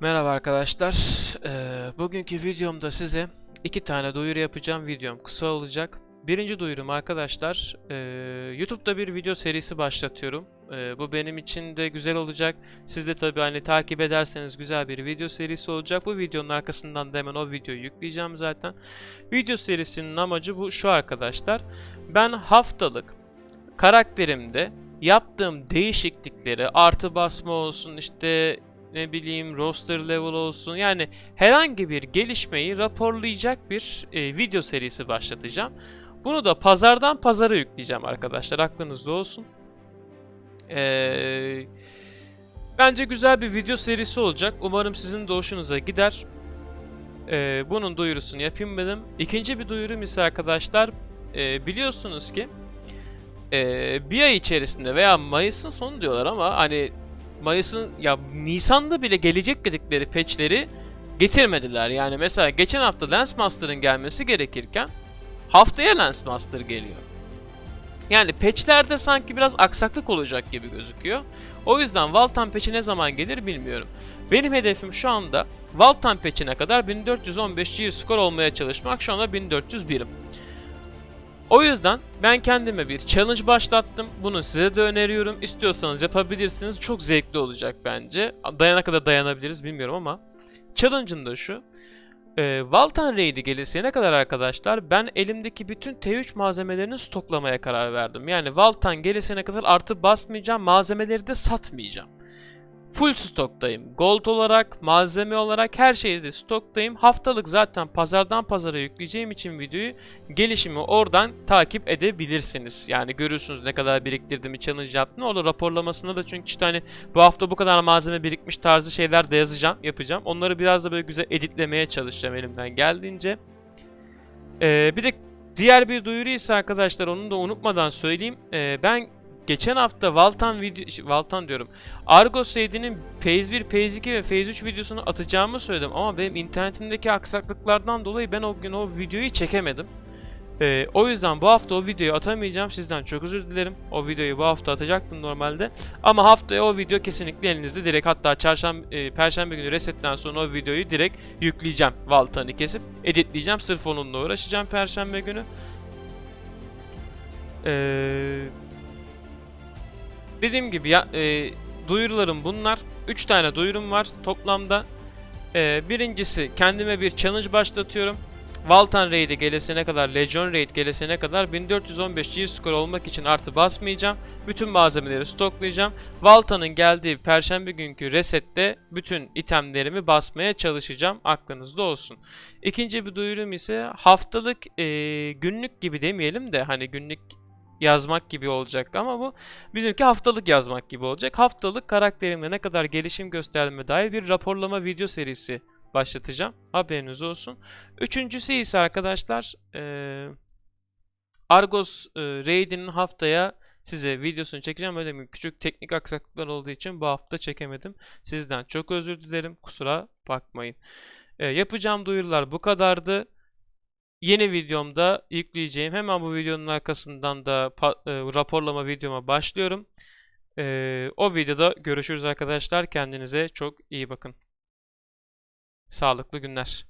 Merhaba arkadaşlar. Ee, bugünkü videomda size iki tane duyuru yapacağım. Videom kısa olacak. Birinci duyurum arkadaşlar. ee, YouTube'da bir video serisi başlatıyorum. Ee, bu benim için de güzel olacak. Siz de tabii hani takip ederseniz güzel bir video serisi olacak. Bu videonun arkasından da hemen o videoyu yükleyeceğim zaten. Video serisinin amacı bu şu arkadaşlar. Ben haftalık karakterimde yaptığım değişiklikleri artı basma olsun işte ne bileyim roster level olsun yani herhangi bir gelişmeyi raporlayacak bir e, video serisi başlatacağım. Bunu da pazardan pazara yükleyeceğim arkadaşlar aklınızda olsun. Ee, bence güzel bir video serisi olacak. Umarım sizin de hoşunuza gider. Ee, bunun duyurusunu yapayım dedim. İkinci bir duyurum ise arkadaşlar e, biliyorsunuz ki e, bir ay içerisinde veya Mayıs'ın sonu diyorlar ama hani Mayıs'ın ya Nisan'da bile gelecek dedikleri patch'leri getirmediler. Yani mesela geçen hafta Lensmaster'ın gelmesi gerekirken haftaya Lensmaster geliyor. Yani patch'lerde sanki biraz aksaklık olacak gibi gözüküyor. O yüzden Valtan patch'i ne zaman gelir bilmiyorum. Benim hedefim şu anda Valtan patch'ine kadar 1415 G skor olmaya çalışmak. Şu anda 1401'im. O yüzden ben kendime bir challenge başlattım. Bunu size de öneriyorum. İstiyorsanız yapabilirsiniz. Çok zevkli olacak bence. Dayana kadar dayanabiliriz bilmiyorum ama. Challenge'ım da şu. Ee, Valtan Raid'i gelişene kadar arkadaşlar ben elimdeki bütün T3 malzemelerini stoklamaya karar verdim. Yani Valtan gelişene kadar artı basmayacağım, malzemeleri de satmayacağım. Full stoktayım. Gold olarak, malzeme olarak her şeyde stoktayım. Haftalık zaten pazardan pazara yükleyeceğim için videoyu gelişimi oradan takip edebilirsiniz. Yani görürsünüz ne kadar biriktirdiğimi, challenge yaptığımı. Orada raporlamasında da çünkü işte hani bu hafta bu kadar malzeme birikmiş tarzı şeyler de yazacağım, yapacağım. Onları biraz da böyle güzel editlemeye çalışacağım elimden geldiğince. Ee, bir de diğer bir duyuru ise arkadaşlar onu da unutmadan söyleyeyim. Ee, ben geçen hafta Valtan video Valtan diyorum. Argos Raid'inin Phase 1, Phase 2 ve Phase 3 videosunu atacağımı söyledim ama benim internetimdeki aksaklıklardan dolayı ben o gün o videoyu çekemedim. Ee, o yüzden bu hafta o videoyu atamayacağım. Sizden çok özür dilerim. O videoyu bu hafta atacaktım normalde. Ama haftaya o video kesinlikle elinizde. Direkt hatta çarşamba, e, perşembe günü resetten sonra o videoyu direkt yükleyeceğim. Valtan'ı kesip editleyeceğim. Sırf onunla uğraşacağım perşembe günü. Eee... Dediğim gibi ya e, duyurularım bunlar. 3 tane duyurum var toplamda. E, birincisi kendime bir challenge başlatıyorum. Valtan Raid'e gelesine kadar, Legion Raid gelesine kadar 1415 G skor olmak için artı basmayacağım. Bütün malzemeleri stoklayacağım. Valtan'ın geldiği perşembe günkü resette bütün itemlerimi basmaya çalışacağım. Aklınızda olsun. İkinci bir duyurum ise haftalık e, günlük gibi demeyelim de hani günlük yazmak gibi olacak ama bu bizimki haftalık yazmak gibi olacak. Haftalık karakterimle ne kadar gelişim gösterdiğime dair bir raporlama video serisi başlatacağım. Haberiniz olsun. Üçüncüsü ise arkadaşlar eee, Argos eee, Raid'inin haftaya size videosunu çekeceğim. Öyle mi? Küçük teknik aksaklıklar olduğu için bu hafta çekemedim. Sizden çok özür dilerim. Kusura bakmayın. Eee, yapacağım duyurular bu kadardı. Yeni videomda yükleyeceğim. Hemen bu videonun arkasından da e, raporlama videoma başlıyorum. E, o videoda görüşürüz arkadaşlar. Kendinize çok iyi bakın. Sağlıklı günler.